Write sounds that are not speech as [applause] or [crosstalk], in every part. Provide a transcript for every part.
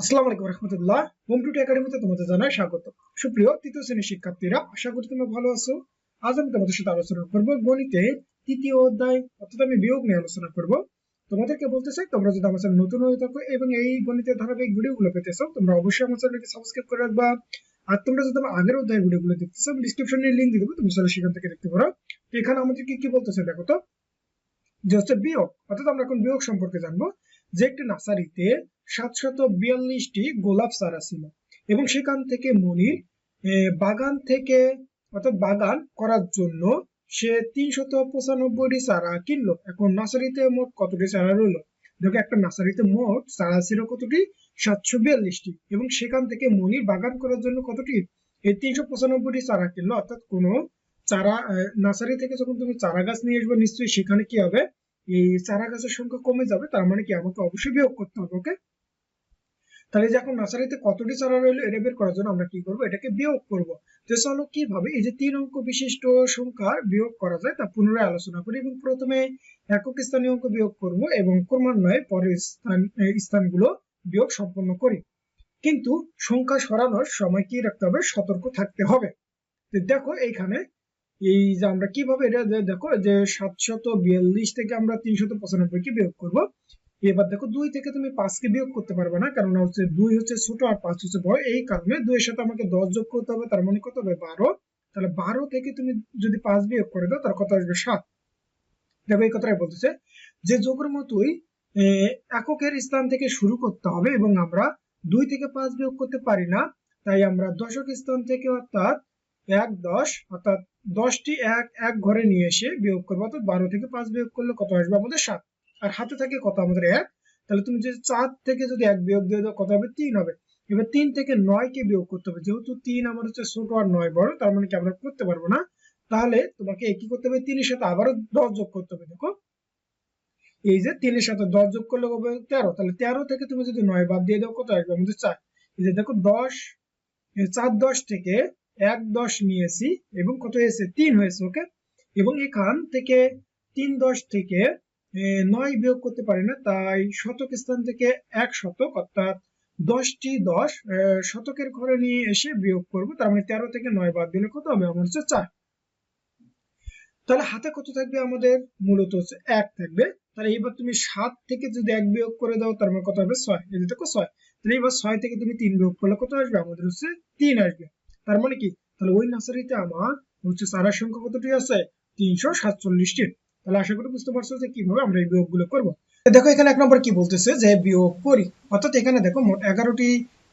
আসসালামু আলাইকুম রহমতুল্লাহ। হোম টুটি একাডেমিতে তোমাদের জানাই স্বাগত। সুপ্রিয় তৃতীয় শ্রেণির শিক্ষার্থীরা, আশা করি তোমরা ভালো আছো। আজ আমি তোমাদের সাথে আলোচনা করব গণিতে তৃতীয় অধ্যায়, অর্থাৎ আমি বিয়োগ নিয়ে আলোচনা করব। তোমাদেরকে বলতে চাই, তোমরা যদি আমার চ্যানেল নতুন হয়ে থাকো এবং এই গণিতের ধারাবাহিক ভিডিওগুলো পেতে চাও, তোমরা অবশ্যই আমার চ্যানেলকে সাবস্ক্রাইব করে রাখবা। আর তোমরা যদি আমার আগের অধ্যায় ভিডিওগুলো দেখতে চাও ডিসক্রিপশনে লিংক দিয়ে দেবো, তুমি চলে সেখান থেকে দেখতে পারো। তো এখানে আমাদেরকে কি বলতেছে, দেখো তো? যে হচ্ছে বিয়োগ, অর্থাৎ আমরা এখন বিয়োগ সম্পর্কে জানব। যে একটি নার্সারিতে সাতশত বিয়াল্লিশটি গোলাপ চারা ছিল এবং সেখান থেকে মনির বাগান থেকে, অর্থাৎ বাগান করার জন্য সে তিনশত পঁচানব্বইটি চারা কিনলো। এখন নার্সারিতে মোট কতটি চারা রইল? দেখো, একটা নার্সারিতে মোট চারা ছিল কতটি? সাতশো বিয়াল্লিশটি। এবং সেখান থেকে মনির বাগান করার জন্য কতটি? এই তিনশো পঁচানব্বইটি চারা কিনলো। অর্থাৎ কোনো চারা নার্সারি থেকে যখন তুমি চারা গাছ নিয়ে আসবে, নিশ্চয়ই সেখানে কি হবে? এই চারা গাছের সংখ্যা কমে যাবে, তার মানে কি আমাকে অবশ্যই বিয়োগ করতে হবে ওকে তাহলে যে এখন নার্সারিতে কতটি চারা রইল এটা বের করার জন্য আমরা কি করব? এটাকে বিয়োগ করব। তো চলো কীভাবে এই যে তিন অঙ্ক বিশিষ্ট সংখ্যার বিয়োগ করা যায় তা পুনরায় আলোচনা করি এবং প্রথমে একক স্থানীয় অঙ্ক বিয়োগ করব এবং ক্রমান্বয়ে পরের স্থান স্থানগুলো বিয়োগ সম্পন্ন করি। কিন্তু সংখ্যা সরানোর সময় কি রাখতে হবে? সতর্ক থাকতে হবে। দেখো এইখানে এই যে আমরা কীভাবে এটা দেখো যে সাতশত বিয়াল্লিশ থেকে আমরা তিনশত পঁচানব্বই কে বিয়োগ করব। এবার দেখো দুই থেকে তুমি পাঁচকে বিয়োগ করতে পারবে না কারণ হচ্ছে দুই হচ্ছে ছোট আর পাঁচ হচ্ছে বড়। এই কারণে দুইয়ের সাথে আমাকে দশ যোগ করতে হবে, তার মানে কত হবে বারো। তাহলে বারো থেকে তুমি যদি পাঁচ বিয়োগ করে দাও তার কত আসবে সাত। দেখো এই কথাটাই বলতেছে। যে যোগের মতোই এককের স্থান থেকে শুরু করতে হবে এবং আমরা দুই থেকে পাঁচ বিয়োগ করতে পারি না। তাই আমরা দশক স্থান থেকে অর্থাৎ এক দশ, অর্থাৎ দশটি এক এক ঘরে নিয়ে এসে বিয়োগ করব, অর্থাৎ বারো থেকে পাঁচ বিয়োগ করলে কত আসবে আমাদের সাত। আর হাতে থাকে কত আমাদের এক? তাহলে তুমি যদি চার থেকে যদি এক বিয়োগ দিয়ে দাও, কত হবে? তিন হবে। এবার তিন থেকে নয় কে বিয়োগ করতে হবে। যেহেতু তিন আমার হচ্ছে ছোট আর নয় বড়, তার মানে কি আমরা করতে পারব না? তাহলে তোমাকে কি করতে হবে? তিনের সাথে আবারও দশ যোগ করতে হবে, দেখো। এই যে তিনের সাথে দশ যোগ করলে হবে? তেরো। তাহলে তেরো থেকে তুমি যদি নয় বাদ দিয়ে দাও, কত আসবে? আমাদের চার। এই যে দেখো দশ চার দশ থেকে এক দশ নিয়েছি এবং কত হয়েছে? তিন হয়েছে ওকে এবং এখান থেকে তিন দশ থেকে নয় বিয়োগ করতে পারি না, তাই শতক স্থান থেকে এক শতক, অর্থাৎ দশটি দশ শতকের ঘরে নিয়ে এসে বিয়োগ করব, তার মানে তেরো থেকে নয় বাদ দিলে কত হবে? আমার হচ্ছে চার। তাহলে হাতে কত থাকবে আমাদের? মূলত হচ্ছে এক থাকবে। তাহলে এবার তুমি সাত থেকে যদি এক বিয়োগ করে দাও, তার মানে কত হবে? ছয়। এই দেখো, ছয়। তাহলে এবার ছয় থেকে তুমি তিন বিয়োগ করলে কত আসবে? আমাদের হচ্ছে তিন আসবে। তার মানে কি? তাহলে ওই নার্সারিতে আমার হচ্ছে চারার সংখ্যা কতটি আছে? তিনশো সাতচল্লিশটি। তাহলে আশা করি বুঝতে পারছ যে কীভাবে আমরা এই বিয়োগগুলো করব। দেখো, এখানে এক নম্বর কি বলতেছে যে বিয়োগ করি। অর্থাৎ এখানে দেখো মোট এগারোটি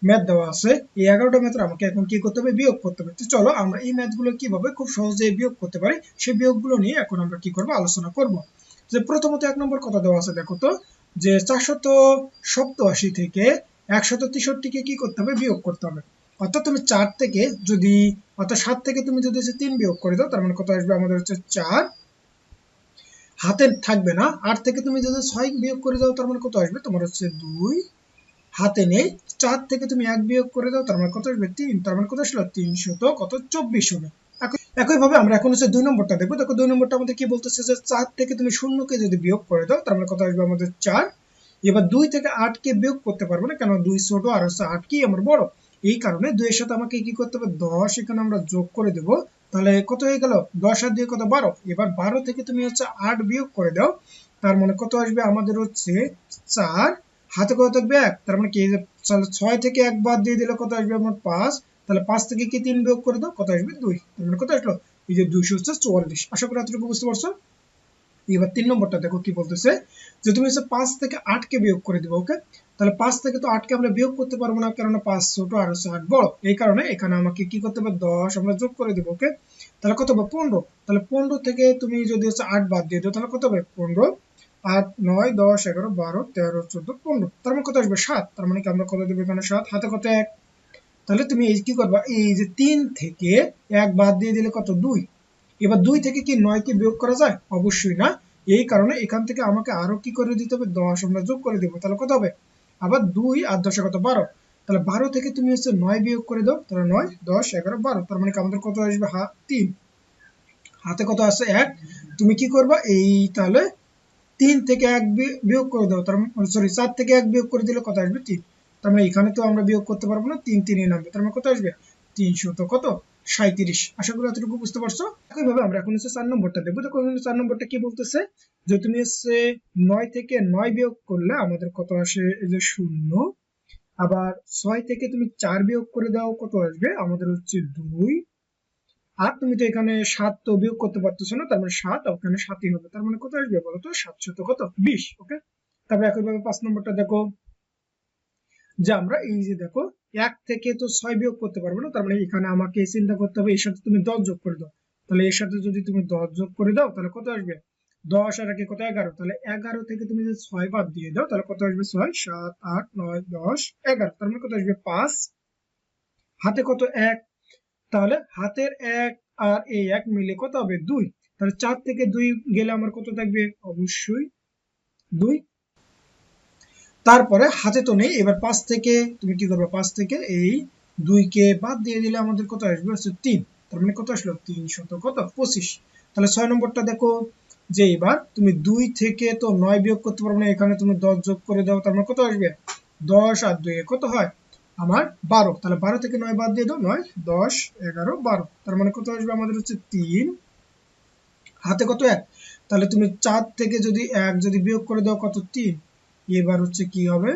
ম্যাথ দেওয়া আছে। এই এগারোটা ম্যাথের আমাকে এখন কি করতে হবে? বিয়োগ করতে হবে। তো চলো, আমরা এই ম্যাথগুলো কীভাবে খুব সহজে বিয়োগ করতে পারি, সেই বিয়োগগুলো নিয়ে এখন আমরা কি করব? আলোচনা করব। যে প্রথমত এক নম্বর কথা দেওয়া আছে, দেখো তো, যে চারশত সপ্তআশি থেকে একশত তেষট্টিকে কি করতে হবে? বিয়োগ করতে হবে। অর্থাৎ তুমি চার থেকে যদি, অর্থাৎ সাত থেকে তুমি যদি হচ্ছে তিন বিয়োগ করে দাও, তার মানে কত আসবে? আমাদের হচ্ছে চার। হাতে থাকবে না। আট থেকে তুমি যদি ছয় বিয়োগ করে দাও, তার মানে কত আসবে? তোমার হচ্ছে দুই। হাতে নেই। চার থেকে তুমি এক বিয়োগ করে দাও, তার মানে কত আসবে? তিন। তার মানে কত আসলো? তিনশত কত চব্বিশ হবে। একই- একইভাবে আমরা এখন হচ্ছে দুই নম্বরটা দেখব। দেখো দুই নম্বরটা আমাদের কি বলতেছে যে চার থেকে তুমি শূন্যকে যদি বিয়োগ করে দাও, তার মানে কত আসবে? আমাদের চার। এবার দুই থেকে আটকে বিয়োগ করতে পারব না কেন দুই ছোট আর হচ্ছে আট কি? আমার বড়। এই কারণে দুইয়ের সাথে আমাকে কি করতে হবে? দশ, এখানে আমরা যোগ করে দেব। তাহলে কত হয়ে গেল? দশ আর দুই কত? বারো। এবার বারো থেকে তুমি হচ্ছে আট বিয়োগ করে দাও। তার মানে কত আসবে? আমাদের হচ্ছে চার। হাতে কত থাকবে? এক। তার মানে কি? তাহলে ছয় থেকে এক বাদ দিয়ে দিলে কত আসবে? আমার পাঁচ। তাহলে পাঁচ থেকে কি তিন বিয়োগ করে দাও? কত আসবে? দুই। তার মানে কত আসলো? এই যে দুইশো হচ্ছে চুয়াল্লিশ। আশা করি এতটুকু বুঝতে পারছ? এবার তিন নম্বরটা দেখো কি বলতেছে যে তুমি হচ্ছে পাঁচ থেকে আটকে বিয়োগ করে দিবে ওকে তাহলে পাঁচ থেকে তো আটকে আমরা বিয়োগ করতে পারব না, কেননা পাঁচ ছোট আর হচ্ছে আট বড়। এই কারণে এখানে আমাকে কি করতে হবে? দশ আমরা যোগ করে দেবো ওকে তাহলে কত হবে? পনেরো। তাহলে পনেরো থেকে তুমি যদি হচ্ছে আট বাদ দিয়ে দাও, তাহলে কত হবে? পনেরো, আট, নয়, দশ, এগারো, বারো, তেরো, চোদ্দ, পনেরো। তার মানে কত আসবে? সাত। তার মানে কি আমরা কত দেবো এখানে? সাত। হাতে কত? এক। তাহলে তুমি এই কি করবা? এই যে তিন থেকে এক বাদ দিয়ে দিলে কত? দুই। এবার দুই থেকে কি নয় কে বিয়োগ করা যায়? অবশ্যই না। এই কারণে এখান থেকে আমাকে আরও কি করে দিতে হবে? দশ, আমরা যোগ করে দেবো। তাহলে কত হবে? আবার দুই আর দশে কত? বারো। তাহলে বারো থেকে তুমি হচ্ছে নয় বিয়োগ করে দাও। তাহলে নয়, দশ, এগারো, বারো। তার মানে আমাদের কত আসবে? হা, তিন। হাতে কত আছে? এক। তুমি কি করবা? এই তাহলে তিন থেকে এক বিয়োগ করে দাও। তার মানে সরি চার থেকে এক বিয়োগ করে দিলে কত আসবে? তিন। তার মানে এখানে তো আমরা বিয়োগ করতে পারব না। তিন তিনই নামবে। তার মানে কত আসবে? তিনশো তো কত? সাঁত্রিশ আশা করি এতটুকু বুঝতে পারছ? একইভাবে আমরা এখন হচ্ছে চার নম্বরটা দেখো এখানে চার নম্বরটা কি বলতেছে? যে তুমি হচ্ছে নয় থেকে নয় বিয়োগ করলে আমাদের কত আসে? যে শূন্য। আবার ছয় থেকে তুমি চার বিয়োগ করে দাও, কত আসবে? আমাদের হচ্ছে দুই। আর তুমি তো এখানে সাত তো বিয়োগ করতে পারতেছো না, তার মানে সাত ওখানে সাতই হবে। তার মানে কত আসবে বলতো সাতশত কত? বিশ ওকে তারপরে একইভাবে পাঁচ নম্বরটা দেখো। যে আমরা এই যে দেখো, এক থেকে তো ছয় বিয়োগ করতে পারব না, তার মানে এখানে আমাকে চিন্তা করতে হবে, এর সাথে তুমি দশ যোগ করে দাও। তাহলে এর সাথে যদি তুমি দশ যোগ করে দাও, তাহলে কত আসবে? দশ আর কত? এগারো। তাহলে এগারো থেকে তুমি যদি ছয় বাদ দিয়ে দাও, তাহলে কত আসবে? ছয়, সাত, আট, নয়, দশ, এগারো। তার মানে কত আসবে? পাঁচ। হাতে কত? এক। তাহলে হাতের এক আর এই এক মিলে কত হবে? দুই। তাহলে চার থেকে দুই গেলে আমার কত থাকবে? অবশ্যই দুই। তারপরে হাতে তো নেই। এবার পাঁচ থেকে, তুমি কি করবে, পাঁচ থেকে এই দুইকে বাদ দিয়ে দিলে আমাদের কত আসবে? হচ্ছে তিন। তার মানে কত আসলো? তিন শত কত? পঁচিশ। তাহলে ছয় নম্বরটা দেখো যে এবার তুমি দুই থেকে তো নয় বিয়োগ করতে পারবে না। এখানে তুমি দশ যোগ করে দাও, তার মানে কত আসবে? দশ আর দুই কত হয়? আমার বারো। তাহলে বারো থেকে নয় বাদ দিয়ে দাও, নয়, দশ, এগারো, বারো। তার মানে কত আসবে? আমাদের হচ্ছে তিন। হাতে কত এক? তাহলে তুমি চার থেকে যদি এক যদি বিয়োগ করে দাও, কত? তিন। এবার হচ্ছে কি হবে?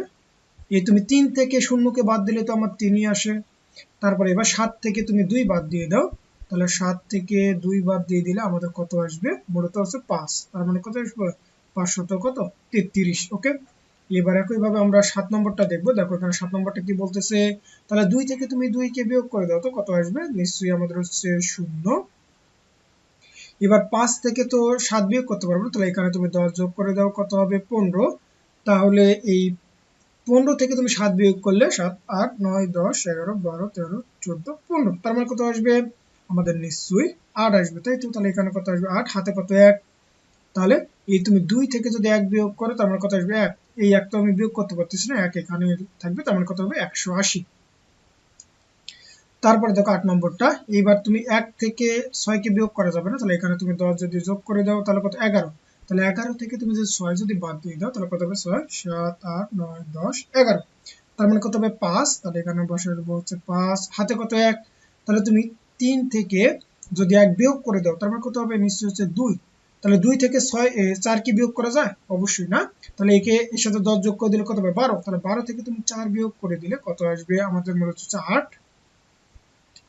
এই তুমি তিন থেকে শূন্যকে বাদ দিলে তো আমার তিনই আসে। তারপরে এবার সাত থেকে তুমি দুই বাদ দিয়ে দাও। তাহলে সাত থেকে দুই বাদ দিয়ে দিলে আমাদের কত আসবে? মূলত হচ্ছে পাঁচ। তার মানে কত আসবে? পাঁচশত কত? তেত্রিশ, ওকে? এবার একইভাবে আমরা সাত নম্বরটা দেখব। দেখো এখানে সাত নম্বরটা কি বলতেছে? তাহলে দুই থেকে তুমি দুইকে বিয়োগ করে দাও তো কত আসবে? নিশ্চয়ই আমাদের হচ্ছে শূন্য। এবার পাঁচ থেকে তো সাত বিয়োগ করতে পারব তাহলে এখানে তুমি দশ যোগ করে দাও, কত হবে? পনেরো। তাহলে এই পনেরো থেকে তুমি সাত বিয়োগ করলে সাত, আট, নয়, দশ, এগারো, বারো, তেরো, চোদ্দ, পনেরো। তার মানে কত আসবে? আমাদের নিশ্চয়ই আট আসবে। তাই তো তাহলে এখানে কত আসবে? আট, হাতে কত এক? তাহলে এই তুমি দুই থেকে যদি এক বিয়োগ করো, তার মানে কত আসবে? এক। এই এক তো আমি বিয়োগ করতে পারতেছি না, এক এখানে থাকবে, তার মানে কত হবে? একশো আশি। তারপরে দেখো আট নম্বরটা। এইবার তুমি এক থেকে ছয়কে বিয়োগ করা যাবে না। তাহলে এখানে তুমি দশ যদি যোগ করে দাও, তাহলে কত? এগারো। তাহলে এগারো থেকে তুমি যদি ছয় যদি বাদ দিয়ে দাও, তাহলে কত হবে? ছয়, সাত, আট, নয়, দশ, এগারো। তার মানে কত হবে? পাঁচ। তাহলে এখানে বসে দেবো হচ্ছে পাঁচ। হাতে কত এক? তাহলে তুমি তিন থেকে যদি এক বিয়োগ করে দাও, তার মানে কত হবে? নিশ্চয় হচ্ছে দুই। তাহলে দুই থেকে ছয় চার কি বিয়োগ করা যায়? অবশ্যই না। তাহলে একে এর সাথে দশ যোগ করে দিলে কত হবে? বারো। তাহলে বারো থেকে তুমি চার বিয়োগ করে দিলে কত আসবে? আমাদের মনে হচ্ছে আট।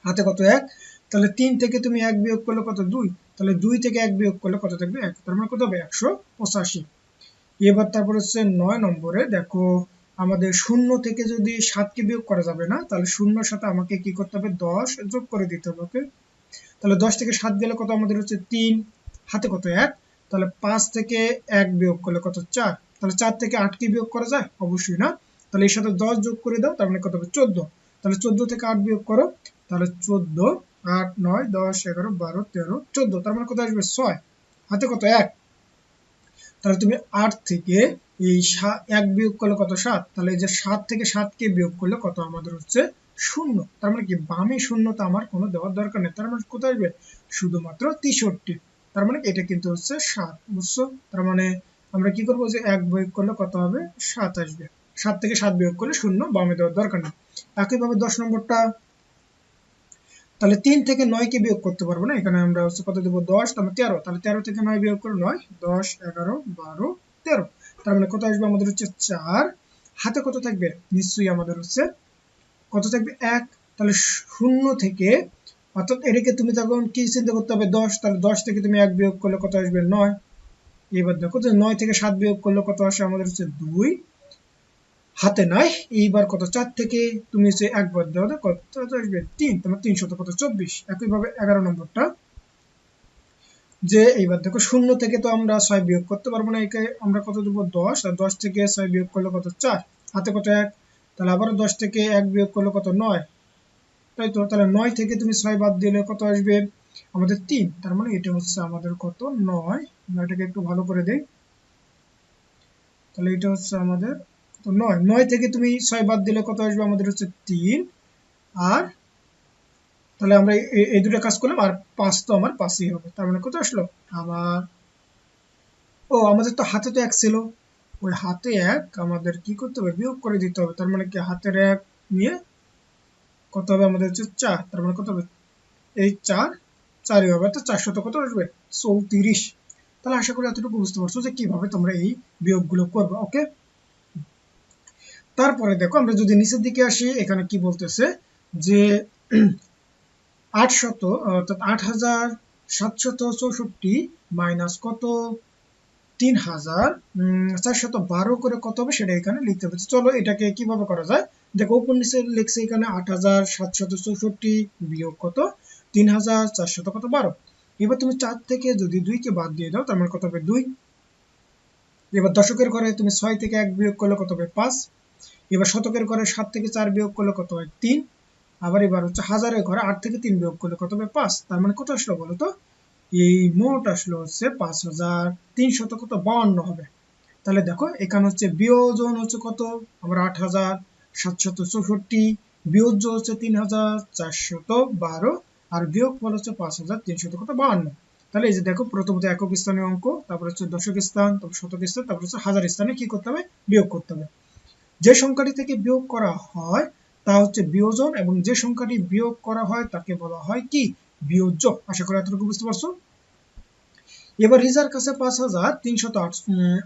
হাতে কত এক? তাহলে তিন থেকে তুমি এক বিয়োগ করলে কত? দুই। তাহলে দুই থেকে এক বিয়োগ করলে কত থাকবে? এক। তার মানে কত হবে? একশো পঁচাশি। এবার তারপর হচ্ছে নয় নম্বরে, দেখো, আমাদের শূন্য থেকে যদি সাতকে বিয়োগ করা যাবে না, তাহলে শূন্যর সাথে আমাকে কি করতে হবে? দশ যোগ করে দিতে হবে, ওকে? তাহলে দশ থেকে সাত গেলে কত আমাদের হচ্ছে তিন, হাতে কত? এক। তাহলে পাঁচ থেকে এক বিয়োগ করলে কত? চার। তাহলে চার থেকে আট কি বিয়োগ করা যায়? অবশ্যই না। তাহলে এর সাথে দশ যোগ করে দাও, তার মানে কত হবে? চোদ্দ। তাহলে চোদ্দ থেকে আট বিয়োগ করো, তাহলে চোদ্দ আট, নয়, দশ, এগারো, বারো, তেরো, চোদ্দ। তার মানে কত আসবে? ছয়। হাতে কত? এক। তাহলে তুমি আট থেকে এই এক বিয়োগ করলে কত? সাত। তাহলে এই যে সাত থেকে সাতকে বিয়োগ করলে কত? আমাদের হচ্ছে শূন্য। তার মানে কি? বামে শূন্যতা আমার কোনো দেওয়ার দরকার নেই। তার মানে কোথায় আসবে? শুধুমাত্র তেষট্টি। তার মানে এটা কিন্তু হচ্ছে সাত, বুঝছ? তার মানে আমরা কি করব? যে এক বিয়োগ করলে কত হবে? সাত আসবে। সাত থেকে সাত বিয়োগ করলে শূন্য, বামে দেওয়ার দরকার নেই। একইভাবে দশ নম্বরটা তাহলে তিন থেকে নয় কে বিয়োগ করতে পারব না? এখানে আমরা হচ্ছে কত দেবো? দশ, তাহলে তেরো। তাহলে তেরো থেকে নয় বিয়োগ করে নয়, দশ, এগারো, বারো, তেরো। তার মানে কত আসবে? আমাদের হচ্ছে চার। হাতে কত থাকবে? নিশ্চয়ই আমাদের হচ্ছে কত থাকবে? এক। তাহলে শূন্য থেকে, অর্থাৎ এটাকে তুমি তখন কি চিন্তা করতে হবে? দশ। তাহলে দশ থেকে তুমি এক বিয়োগ করলে কত আসবে? নয়। এবার দেখো যে নয় থেকে সাত বিয়োগ করলে কত আসে? আমাদের হচ্ছে দুই। হাতে নাই। এইবার কত? চার থেকে তুমি হচ্ছে একবার দেওয়া কত? আসবে তিন তোমার তিনশত কত? চব্বিশ। একইভাবে এগারো নম্বরটা। যে এইবার দেখো, শূন্য থেকে তো আমরা ছয় বিয়োগ করতে পারব না, একে আমরা কত দেবো? দশ। আর দশ থেকে ছয় বিয়োগ করলে কত? চার। হাতে কত? এক। তাহলে আবারও দশ থেকে এক বিয়োগ করলে কত? নয়। তাই তো? তাহলে নয় থেকে তুমি ছয় বাদ দিলে কত আসবে? আমাদের তিন। তার মানে এটা হচ্ছে আমাদের কত? নয়। নয়টাকে একটু ভালো করে দেই। তাহলে এটা হচ্ছে আমাদের তো নয়। নয় থেকে তুমি ছয় বাদ দিলে কত আসবে? আমাদের হচ্ছে তিন। আর তাহলে আমরা এই দুটো কাজ করলাম, আর পাঁচ তো আমার পাঁচই হবে। তার মানে কত আসলো? আমার ও, আমাদের তো হাতে তো এক ছিল। ওই হাতে এক, আমাদের কি করতে হবে? বিয়োগ করে দিতে হবে। তার মানে কি? হাতের এক নিয়ে কত হবে? আমাদের হচ্ছে চার। তার মানে কত হবে? এই চার, চারই হবে। তো চারশত কত আসবে? চৌত্রিশ। তাহলে আশা করি এতটুকু বুঝতে পারছ যে কীভাবে তোমরা এই বিয়োগগুলো করবে, ওকে? তারপরে দেখো, আমরা যদি নিচের দিকে আসি, এখানে কি বলতেছে? যে [clears throat] আটশত অর্থাৎ আট হাজার সাতশত চৌষট্টি মাইনাস কত? তিন হাজার চারশত বারো করে কত হবে সেটা এখানে লিখতে হবে। চলো, এটাকে কীভাবে করা যায়? দেখো, উপর নিচে লিখছে এখানে আট হাজার সাতশত চৌষট্টি বিয়োগ কত? তিন হাজার চারশত কত? বারো। এবার তুমি চার থেকে যদি দুইকে বাদ দিয়ে দাও, তার মানে কত হবে? দুই। এবার দশকের ঘরে তুমি ছয় থেকে এক বিয়োগ করলে কত হবে? পাঁচ। এবার শতকের ঘরে সাত থেকে চার বিয়োগ করলে কত হয়? তিন। আবার এবার হচ্ছে হাজারের ঘরে আট থেকে তিন বিয়োগ করলে কত হবে? পাঁচ। তার মানে কত আসলো বলো তো? এই মোট আসলো হচ্ছে পাঁচ হাজার তিনশত কত? বাউন্ন হবে। তাহলে দেখো, এখানে হচ্ছে বিয়োজন হচ্ছে কত? আমরা আট হাজার সাতশত চৌষট্টি, বিয়োজ্য হচ্ছে তিন হাজার চারশত বারো, আর বিয়োগ ফল হচ্ছে পাঁচ হাজার তিনশত কত? বাউন্ন। তাহলে এই যে দেখো প্রথমত একক স্থানীয় অঙ্ক, তারপর হচ্ছে দশক স্থান, তারপর শতক স্থান, তারপর হচ্ছে হাজার স্থানে কি করতে হবে? বিয়োগ করতে হবে। যে সংখ্যাটি থেকে বিয়োগ করা হয়, তা হচ্ছে বিয়োজন এবং যে সংখ্যাটি বিয়োগ করা হয় তাকে বলা হয় কি? বিয়োজ্য। আশা করি এতটুকু বুঝতে পারছ? এবার রিজার কাছে পাঁচ হাজার তিনশত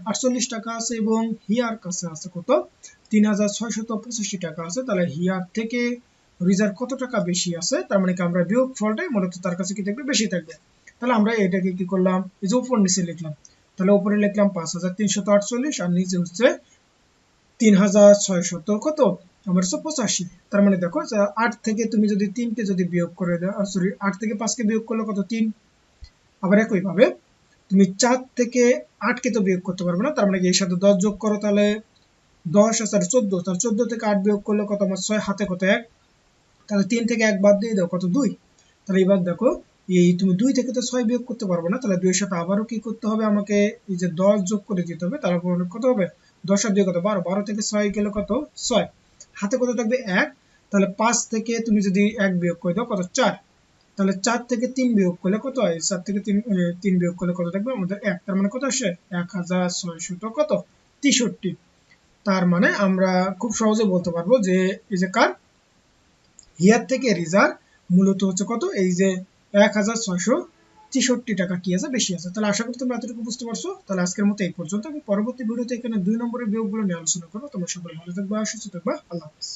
আটচল্লিশ টাকা আছে এবং হিয়ার কাছে আছে কত? তিন হাজার ছয়শত পঁচাশি টাকা আছে। তাহলে হিয়ার থেকে রিজার কত টাকা বেশি আছে? তার মানে কি আমরা বিয়োগ ফলটাই মূলত তার কাছে কি থাকবে? বেশি থাকবে। তাহলে আমরা এটাকে কি করলাম? এই যে উপর নিচে লিখলাম। তাহলে উপরে লিখলাম পাঁচ হাজার তিনশত আটচল্লিশ আর নিচে হচ্ছে তিন হাজার ছয়শত কত? আমার হচ্ছে পঁচাশি। তার মানে দেখো আট থেকে তুমি যদি তিনকে যদি বিয়োগ করে দাও সরি আট থেকে পাঁচকে বিয়োগ করলে কত? তিন। আবার একইভাবে, তুমি চার থেকে আটকে তো বিয়োগ করতে পারবে না, তার মানে এর সাথে দশ যোগ করো তাহলে দশ আর চোদ্দ। তাহলে চোদ্দ থেকে আট বিয়োগ করলে কত? আমার ছয়, হাতে কত? এক। তাহলে তিন থেকে এক বাদ দিয়ে দাও, কত? দুই। তাহলে এবার দেখো, এই তুমি দুই থেকে তো ছয় বিয়োগ করতে পারবে না, তাহলে দুইয়ের সাথে আবারও কি করতে হবে? আমাকে এই যে দশ যোগ করে দিতে হবে তারপর কত হবে? দশ আর দুই কত? বারো। বারো থেকে ছয় গেলে কত? ছয়। হাতে কত থাকবে? এক। তাহলে পাঁচ থেকে তুমি যদি এক বিয়োগ করে দাও, কত? চার। তাহলে চার থেকে তিন বিয়োগ করলে কত হয়? চার থেকে তিন তিন বিয়োগ করলে কত থাকবে? আমাদের এক। তার মানে কত আসে? এক হাজার ছয়শত কত? তেষট্টি। তার মানে আমরা খুব সহজে বলতে পারব যে, এই যে কার? হিয়ার থেকে রিজার্ভ মূলত হচ্ছে কত? এই যে এক হাজার ছয়শো তেষট্টি টাকা কি আছে, বেশি আছে। তাহলে আশা করি তোমরা এতটুকু বুঝতে পারছ। তাহলে আজকের মতো এই পর্যন্ত। আমি পরবর্তী ভিডিওতে এখানে দুই নম্বরের বিয়োগগুলো নিয়ে আলোচনা করব। তোমরা সকলে ভালো থাকবা, সুস্থ থাকবা। আল্লাহ হাফিজ।